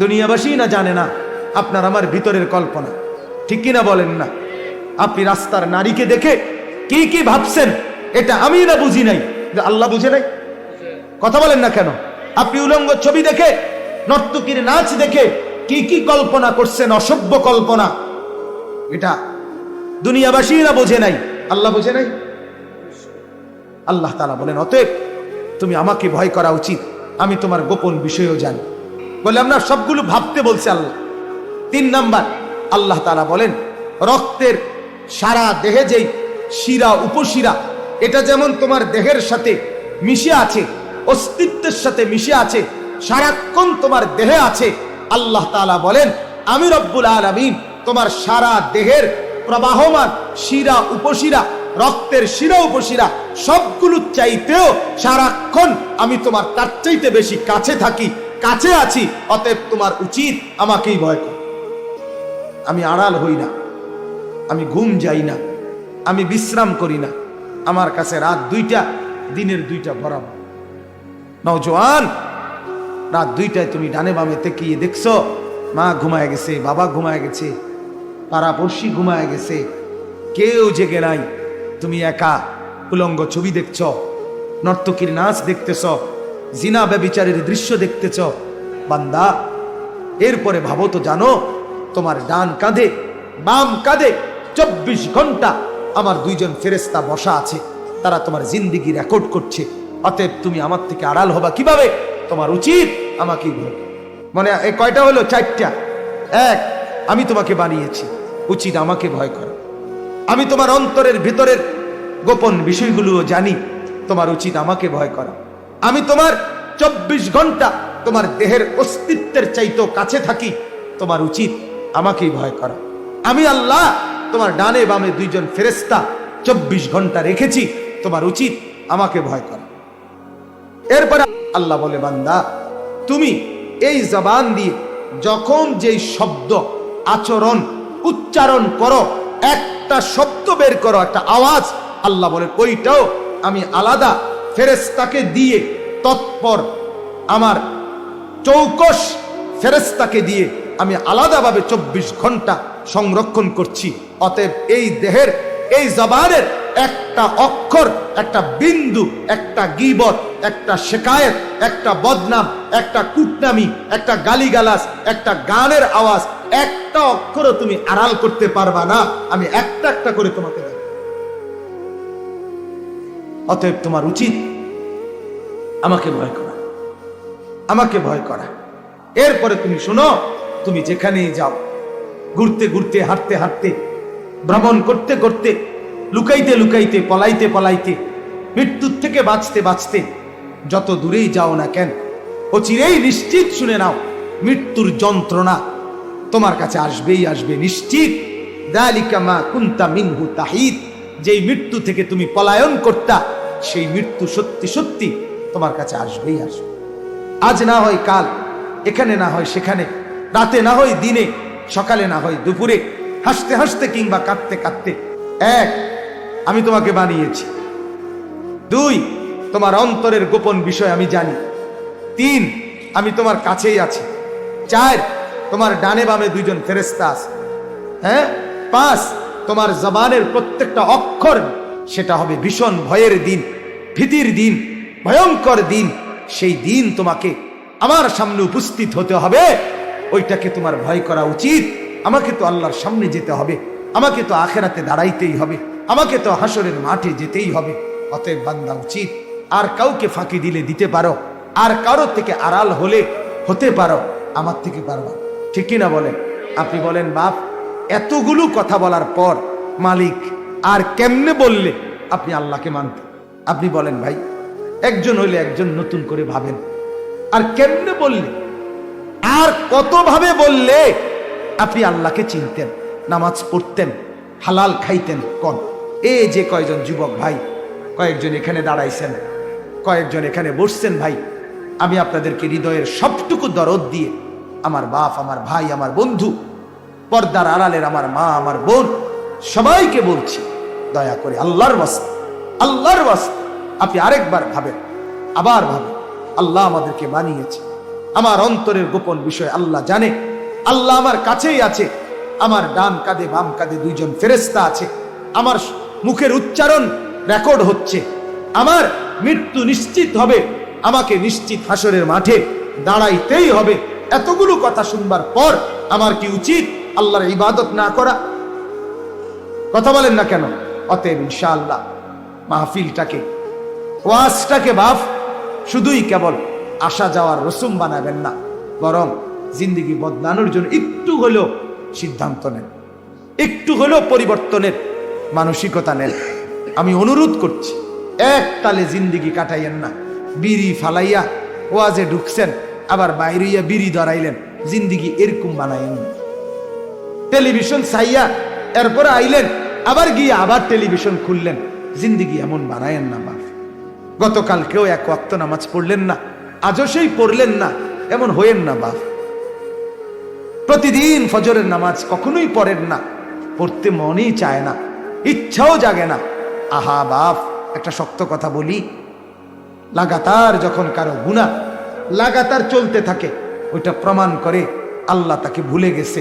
দুনিয়াবাসী না জানে না? আপনার আমার ভিতরের কল্পনা। ঠিক কিনা বলেন না? আপনি রাস্তার নারীকে দেখে কি কি ভাবছেন, এটা আমি না বুঝি নাই। আল্লাহ বুঝে নাই? কথা বলেন না কেন? আপনি উলঙ্গ ছবি দেখে, নর্তকীর নাচ দেখে কি কি কল্পনা করছেন, অসভ্য কল্পনা। এটা দুনিয়াবাসী না বোঝে নাই। আল্লাহ বোঝে নাই? আল্লাহ তালা বলেন, অতএব তুমি আমাকে ভয় করা উচিত। আমি তোমার গোপন বিষয়েও জানি। বলে, আমরা সবগুলো ভাবতে বলছে আল্লাহ। তিন নাম্বার, আল্লাহ তালা বলেন, রক্তের সারা দেহে যেই শিরা, উপশিরা, এটা যেমন তোমার দেহের সাথে মিশে আছে, অস্তিত্বের সাথে মিশে আছে, সারাক্ষণ তোমার দেহে আছে, আল্লাহ তালা বলেন, আমি রব্বুল আলমিন তোমার সারা দেহের প্রবাহমান শিরা, উপশিরা, রক্তের শিরা, উপশিরা সবগুলো চাইতেও সারাক্ষণ আমি তোমার তার চাইতে বেশি কাছে থাকি কাছে আছি, অতএব তোমার উচিত আমাকেই ভয় কর। আমি আড়াল হই না, আমি ঘুম যাই না, আমি বিশ্রাম করি না। আমার কাছে রাত দুইটা, দিনের দুইটা বরাবর। নওজোয়ান রাত দুইটায় তুমি ডানে বামে তেকিয়ে দেখছ, মা ঘুমায় গেছে, বাবা ঘুমায় গেছে, পাড়াপড়শি ঘুমায় গেছে, কেউ জেগে নাই। তুমি একা, উলঙ্গ ছবি দেখছ, নর্তকীর নাচ দেখতেছ জিনা ব্যবিচারের দৃশ্য দেখতেছ, বান্দা। এরপরে ভাবো তো জানো, তোমার ডান কাঁধে, বাম কাঁধে চব্বিশ ঘণ্টা আমার দুইজন ফেরেস্তা বসা আছে। তারা তোমার জিন্দিগি রেকর্ড করছে। অতএব তুমি আমার থেকে আড়াল হবা কীভাবে? তোমার উচিত আমাকে মানে এই কয়টা হলো? চারটা। এক, আমি তোমাকে বানিয়েছি। উচিত আমাকে ভয় করা। আমি তোমার অন্তরের ভিতরের গোপন বিষয়গুলোও জানি। তোমার উচিত আমাকে ভয় করা। আমি তোমার চব্বিশ ঘণ্টা তোমার দেহের অস্তিত্বের চাইতেও কাছে থাকি, তোমার উচিত আমাকেই ভয় করা। আমি আল্লাহ, তোমার ডানে বামে দুইজন ফেরেস্তা চব্বিশ ঘণ্টা রেখেছি, তোমার উচিত আমাকে ভয় করা। এরপরে আল্লাহ বলে, বান্দা, তুমি এই জবান দিয়ে যখন যেই শব্দ, আচরণ, উচ্চারণ করো, একটা শব্দ বের করো, একটা আওয়াজ, আল্লাহ বলে ওইটাও আমি আলাদা ফেরেস্তাকে দিয়ে তৎপর আমার চৌকস ফেরেস্তাকে দিয়ে আমি আলাদাভাবে চব্বিশ ঘণ্টা সংরক্ষণ করছি অতএব এই দেহের, এই জবানের একটা অক্ষর, একটা বিন্দু, একটা গিবত, একটা শেকায়েত, একটা বদনাম, একটা কুটনামি, একটা গালিগালাস একটা গানের আওয়াজ, একটা অক্ষরও তুমি আড়াল করতে পারবা না আমি একটা একটা করে তোমাকে। অতএব তোমার উচিত আমাকে ভয় করা। আমাকে ভয় করা। এরপরে তুমি শোনো, তুমি যেখানেই যাও, ঘুরতে ঘুরতে, হাঁটতে হাঁটতে, ভ্রমণ করতে করতে, লুকাইতে লুকাইতে, পলাইতে পলাইতে, মৃত্যুর থেকে বাঁচতে বাঁচতে, যত দূরেই যাও না কেন ও চিরেই নিশ্চিত শুনে নাও, মৃত্যুর যন্ত্রণা তোমার কাছে আসবেই আসবে নিশ্চিত। দালিকা মা কুন্তা মিনহু তাহিদ, যেই মৃত্যু থেকে তুমি পলায়ন করতা সেই মৃত্যু সত্যি সত্যি তোমার কাছে আসবেই আসবে। আজ না হয় কাল, এখানে না হয় সেখানে, রাতে না হয় দিনে, সকালে না হয় দুপুরে, হাসতে হাসতে কিংবা কাঁদতে কাঁদতে। এক, আমি তোমাকে বানিয়েছি। দুই, তোমার অন্তরের গোপন বিষয় আমি জানি। তিন, আমি তোমার কাছেই আছি। চার, তোমার ডানে বামে দুইজন ফেরেস্তা আছে। হ্যাঁ? পাঁচ, তোমার জবানের প্রত্যেকটা অক্ষর সেটা হবে ভীষণ ভয়ের দিন, ভীতির দিন, ভয়ঙ্কর দিন। সেই দিন তোমাকে আমার সামনে উপস্থিত হতে হবে। ওইটাকে তোমার ভয় করা উচিত। আমাকে তো আল্লাহর সামনে যেতে হবে। আমাকে তো আখেরাতে দাঁড়াইতেই হবে। আমাকে তো হাসরের মাঠে যেতেই হবে। অতএব বান্দা উচিত, আর কাউকে ফাঁকি দিলে দিতে পারো। আর কারোর থেকে আড়াল হলে হতে পারো। আমার থেকে পারবা। ঠিক কিনা বলেন? আপনি বলেন, বাপ, এতগুলো কথা বলার পর মালিক আর কেমনে বললে আপনি আল্লাহকে মানতে? আপনি বলেন, ভাই, একজন হইলে একজন নতুন করে ভাবেন। আর কেমনে বললে? আর কতভাবে বললে? আপনি আল্লাহকে চিনতেন, নামাজ পড়তেন, হালাল খাইতেন, কোন। এ যে কয়জন যুবক, ভাই, কয়েকজন এখানে দাঁড়াইছেন, কয়েকজন এখানে বসছেন, ভাই, আমি আপনাদেরকে হৃদয়ের সবটুকু দরদ দিয়ে আমার বাপ, আমার ভাই, আমার বন্ধু, পর্দার আড়ালের আমার মা, আমার বোন, সবাইকে বলছি দয়া করে, আল্লাহর বাস্তে আল্লাহর বাস্তে আপনি আরেকবার ভাবেন, আবার ভাবেন, আল্লাহ আমাদেরকে বানিয়েছে। আমার অন্তরের গোপন বিষয় আল্লাহ জানে, আল্লাহ আমার কাছেই আছে। আমার ডান কাঁধে বাম কাঁধে দুইজন ফেরেস্তা আছে। আমার মুখের উচ্চারণ রেকর্ড হচ্ছে। আমার মৃত্যু নিশ্চিত হবে। আমাকে নিশ্চিত হাসরের মাঠে দাঁড়াইতেই হবে। এতগুলো কথা শুনবার পর আমার কি উচিত আল্লাহর ইবাদত না করা? কথা বলেন না কেন? অতএব ইনশাআল্লাহ মাহফিলটাকে, ওয়াজটাকে বাফ, শুধুই কেবল আসা যাওয়ার রসুম বানাবেন না, বরং জিন্দিগি বদলানোর জন্য একটু হলেও সিদ্ধান্ত নেন, একটু হলেও পরিবর্তনের মানসিকতা নেন। আমি অনুরোধ করছি, এক তালে জিন্দিগি কাটাইয়েন না, বিড়ি ফালাইয়া ওয়াজে ঢুকছেন, আবার বাইরিয়া বিড়ি ধরাইলেন, জিন্দিগি এরকম বানাইয়েন টেলিভিশন চাইয়া এরপরে আইলেন আবার গিয়ে আবার টেলিভিশন খুললেন। জিন্দিগি এমন বানায়েন না বাপ গতকালকেও এক ওয়াক্ত নামাজ পড়লেন না, আজও সেই পড়লেন না, এমন হয়েন না বাপ প্রতিদিন ফজরের নামাজ কখনোই পড়েন না, পড়তে মনই চায় না, ইচ্ছাও জাগে না। আহা বাপ একটা শক্ত কথা বলি। লাগাতার যখন কারও গুণা লাগাতার চলতে থাকে, ওইটা প্রমাণ করে আল্লাহ তাকে ভুলে গেছে।